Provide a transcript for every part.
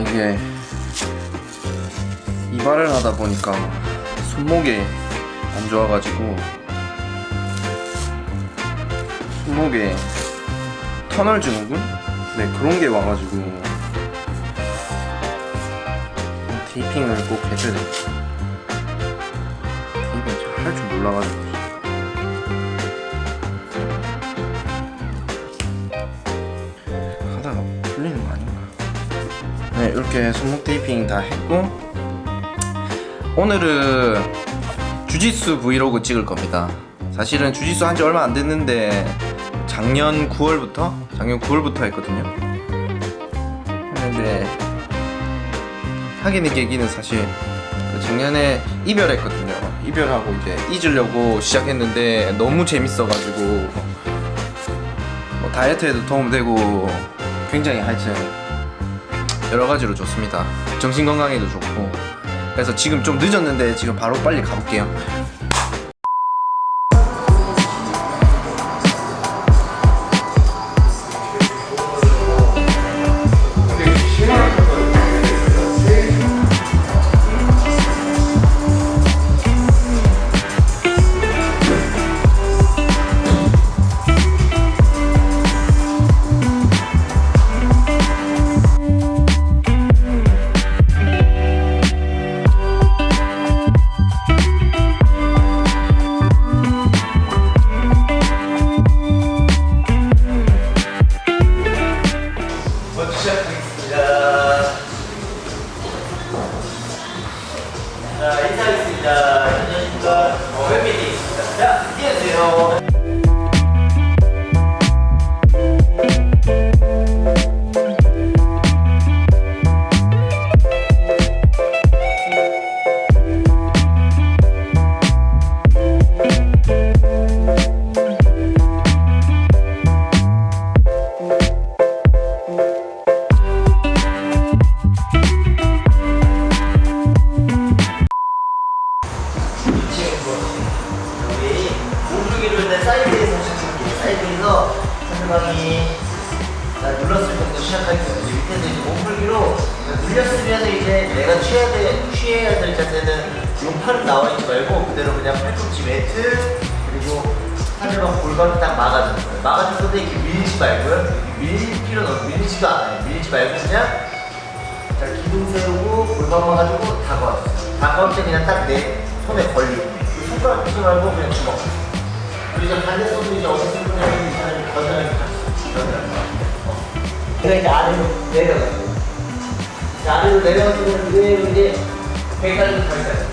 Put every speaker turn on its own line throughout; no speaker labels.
아 이게 이발을 하다 보니까 손목에 안 좋아가지고 손목에 터널 증후군? 네 그런 게 와가지고 테이핑을 꼭 해줘야 돼. 테이핑 할줄 몰라가지고. 이렇게 손목 테이핑 다 했고 오늘은 주짓수 브이로그 찍을 겁니다. 사실은 주짓수 한 지 얼마 안 됐는데 작년 9월부터 작년 9월부터 했거든요. 근데 하게 된 계기는 사실 그 작년에 이별했거든요. 이별하고 이제 잊으려고 시작했는데 너무 재밌어가지고 뭐 다이어트에도 도움되고 굉장히 하여튼 여러 가지로 좋습니다. 정신 건강에도 좋고 그래서 지금 좀 늦었는데 지금 바로 빨리 가볼게요.
시 그냥 자, 기둥 세우고 골반 막아주고 다가와 주세요. 다가올 때 그냥 딱 내 손에 걸리고 이 손가락 피지 말고 그냥 주먹. 그리고 이제 반대 손도 이제 어디 쓰면 이 사람이 같이 겨드랑이. 어. 내가 이제 아래로 내려가요. 이제 아래로 내려가면 그대로 이제 배까지 가까이.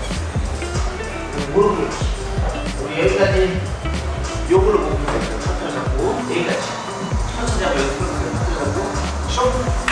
무릎을 우리 여기까지 요거를 못 풀어요. 천천히 잡고 여기까지. 천천히 잡고 여기 풀어요. 천천히 잡고 슉.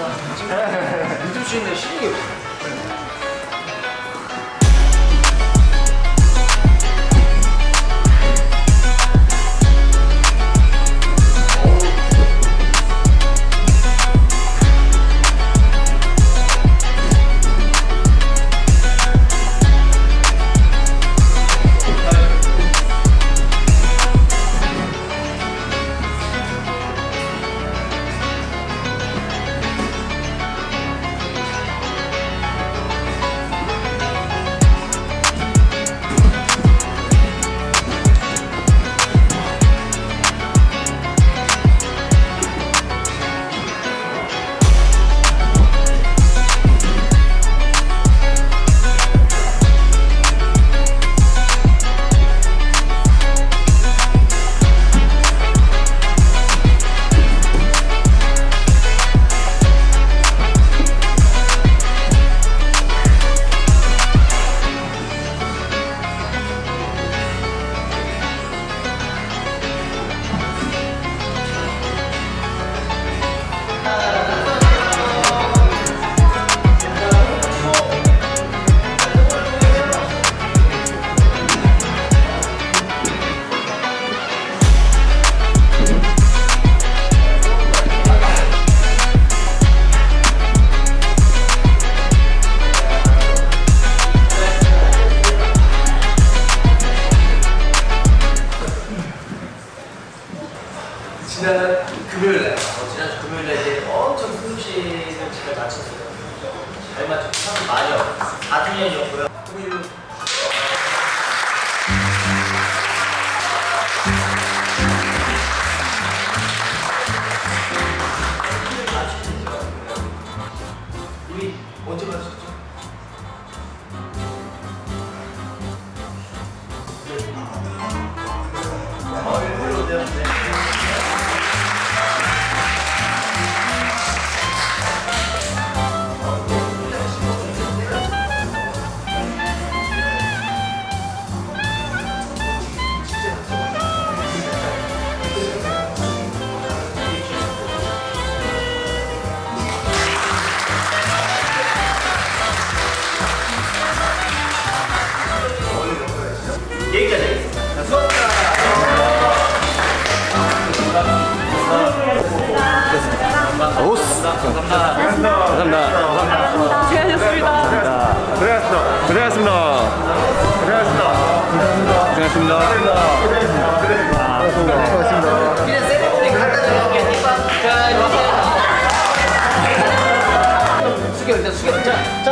유튜브 찍는데 실력이 없어.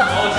好